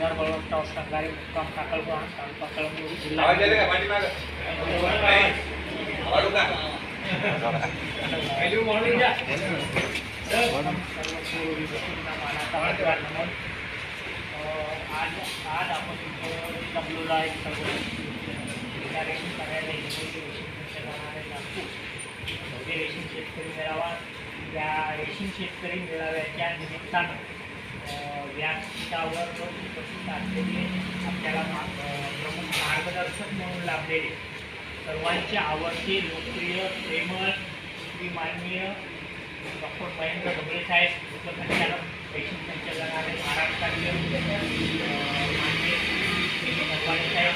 केदार बळवंतराव संगारे मुक्काम काकळगाव तालुका कळमनुरी जिल्हा आवाज यायला का पाठीमागं? वाढू का? सर्व पूर्व विभूतींना मानाचा मुजरा नमन. अं, आज आज आपण इथं जमलेलो आहे सर्व या रेशीम कार्यालय हिंगोली रेशीम संचालनालय नागपूर भव्य रेशीम शेतकरी मेळावा या रेशीम शेतकरी मेळाव्याच्या निमित्तानं अं, व्यासपीठावर उपस्थित असलेले आपल्याला प्रमुख मार्गदर्शक म्हणून लाभलेले. सर्वांचे आवडते लोकप्रिय प्रेमळ श्रीमाननीय डॉक्टर महेंद्र ढोबळे साहेब उपसंचालक शैक्षणिक संचालनालय महाराष्ट्रातील माननीय श्री साहेब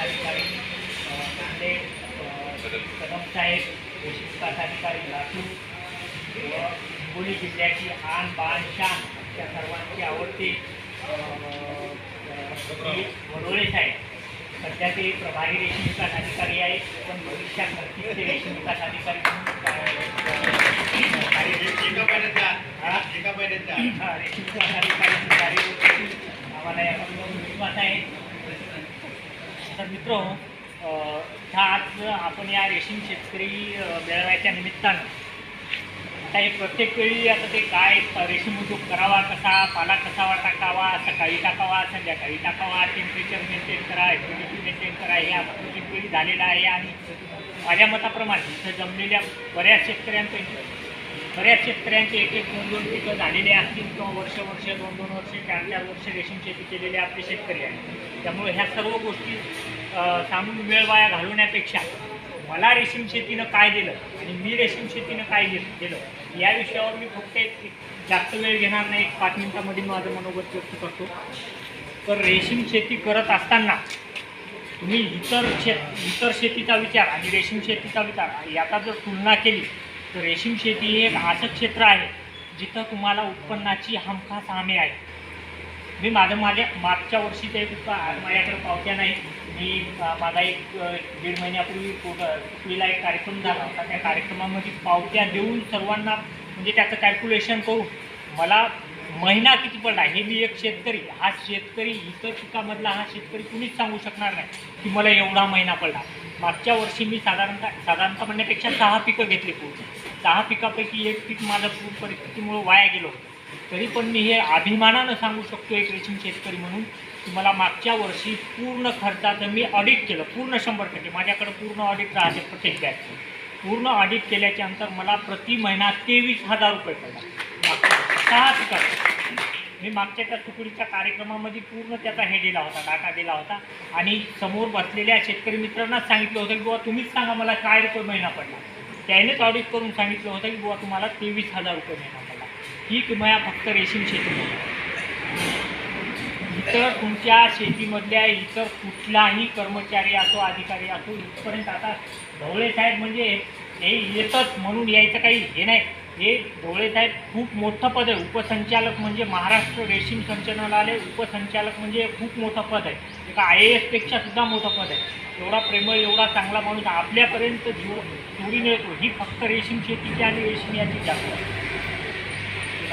अधिकारी कदम साहेब रेशीम विकास अधिकारी लातूर व हिंगोली जिल्ह्याची आन बाण शान त्या सर्वांची आवडती अं, श्री वडोळे साहेब सध्या ते प्रभारी रेशीम विकास अधिकारी आहेत पण भविष्यात नक्कीच ते रेशीम विकास अधिकारी म्हणून का- कार्य- एका महिन्यात जा. हा? रेशीम विकास अधिकारी कार्य आम्हाला याबद्दल विश्वास आहे तर मित्र आज आपण या रेशीम शेतकरी अ, मेळाव्याच्या निमित्तानं आता हे प्रत्येक वेळी आता ते काय रेशीम उद्योग करावा कसा पाला कसावा टाकावा सकाळी टाकावा संध्याकाळी टाकावा टेम्परेचर मेंटेन करा ह्युमिडिटी मेंटेन करा हे आपण प्रत्येक वेळी झालेलं आहे आणि माझ्या मताप्रमाणे इथं जमलेल्या बऱ्याच शेतकऱ्यांपैकी बऱ्याच शेतकऱ्यांचे एक एक दोन दोन पिकं झालेले असतील. किंवा वर्ष वर्ष दोन दोन वर्ष चार चार वर्ष रेशीम शेती केलेले आपले शेतकरी आहेत. त्यामुळे ह्या सर्व गोष्टी सांगून वेळ वाया घालवण्यापेक्षा मला रेशीम शेतीनं काय दिलं आणि मी रेशीम शेतीनं काय दिलं या विषयावर मी फक्त एक जास्त वेळ घेणार नाही. एक पाच मिनिटामध्ये माझं मनोगत व्यक्त करतो. तर रेशीम शेती करत असताना तुम्ही इतर शेत इतर शेतीचा विचार आणि रेशीम शेतीचा विचार याचा जर तुलना केली तर रेशीम शेती हे एक असं क्षेत्र आहे जिथं तुम्हाला उत्पन्नाची हमखास हमी आहे. मी माझं माझ्या मागच्या वर्षीचं एक उपा माझ्याकडे पावत्या नाही मी माझा एक दीड महिन्यापूर्वी कुठलीला एक कार्यक्रम झाला होता. त्या कार्यक्रमामध्ये पावत्या देऊन सर्वांना म्हणजे त्याचं कॅल्क्युलेशन करून मला महिना किती पडला? हे मी एक शेतकरी हा शेतकरी इतर पिकामधला हा शेतकरी कुणीच सांगू शकणार नाही की मला एवढा महिना पडला. मागच्या वर्षी मी साधारणतः साधारणतः म्हणण्यापेक्षा सहा पिकं घेतली पूर्ण. सहा पिकापैकी एक पीक माझं पूर परिस्थितीमुळं वाया गेलो तरी पण मी हे अभिमानानं सांगू शकतो एक रेशीम शेतकरी म्हणून तुम्हाला मागच्या वर्षी पूर्ण खर्चाचं मी ऑडिट केलं पूर्ण शंभर टक्के. माझ्याकडे पूर्ण ऑडिट राहते प्रत्येक बॅचचं पूर्ण ऑडिट केल्याच्यानंतर मला प्रति महिना तेवीस हजार रुपये पडला. सात सहा मी मागच्या त्या तुकडीच्या कार्यक्रमामध्ये पूर्ण त्याचा हे दिला होता डाटा दिला होता. आणि समोर बसलेल्या शेतकरी मित्रांनाच सांगितलं होतं की बुवा तुम्हीच सांगा मला काय रुपये महिना पडला. त्यानेच ऑडिट करून सांगितलं होतं की बुवा तुम्हाला तेवीस हजार रुपये महिना पडला. ही किमया फक्त रेशीम शेतीमध्ये तर तुमच्या शेतीमधल्या इतर कुठलाही कर्मचारी असो अधिकारी असो इथपर्यंत आता ढवळे साहेब म्हणजे हे येतच म्हणून यायचं काही हे नाही. हे ढवळे साहेब खूप मोठं पद आहे. उपसंचालक म्हणजे महाराष्ट्र रेशीम संचालनालय उपसंचालक म्हणजे खूप मोठं पद आहे. एका आय ए एसपेक्षा सुद्धा मोठं पद आहे. एवढा प्रेमळ एवढा चांगला माणूस आपल्यापर्यंत जो जोडीने मिळतो ही फक्त रेशीम शेतीची आणि रेशीम याची जास्त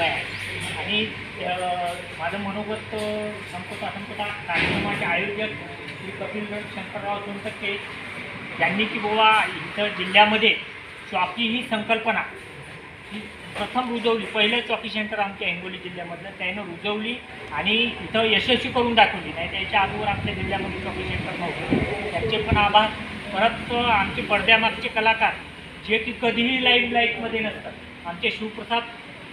आहे. आणि माझं मनोगत संपता संपता कार्यक्रमाचे आयोजक श्री कपिल शंकरराव सोनटक्के यांनी की बाबा इथं जिल्ह्यामध्ये चॉकी ही संकल्पना ही प्रथम रुजवली. पहिलं चॉकी सेंटर आमच्या हिंगोली जिल्ह्यामधलं त्यानं रुजवली आणि इथं यशस्वी करून दाखवली. नाही त्याच्या अगोदर आमच्या जिल्ह्यामध्ये चॉकी सेंटर नव्हतं. त्याचे पण आभार. परत आमचे पडद्यामागचे कलाकार जे की कधीही लाईव्ह लाईटमध्ये नसतात. आमचे शिवप्रसाद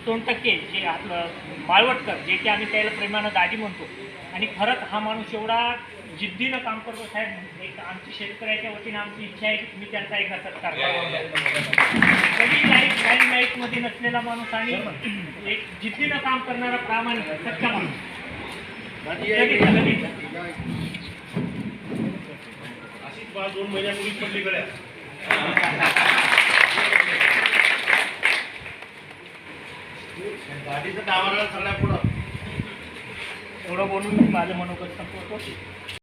सोनटक्के जे आपलं माळवटकर जे की आम्ही त्याला प्रेमानं दाजी म्हणतो. आणि खरंच हा माणूस एवढा जिद्दीनं काम करतो साहेब. एक आमची शेतकऱ्याच्या वतीनं आमची इच्छा आहे की तुम्ही त्यांचा एकदा सत्कार कधी लाईफ लाईन लाईफमध्ये नसलेला माणूस आणि एक जिद्दीनं काम करणारा प्रामाणिक सच्चा माणूस. अशीच बाळ दोन महिन्यापूर्वी पडली गड्या. गाडीचं कामाला सगळ्या पुढं. एवढं बोलून मी माझं मनोगत संपवतो.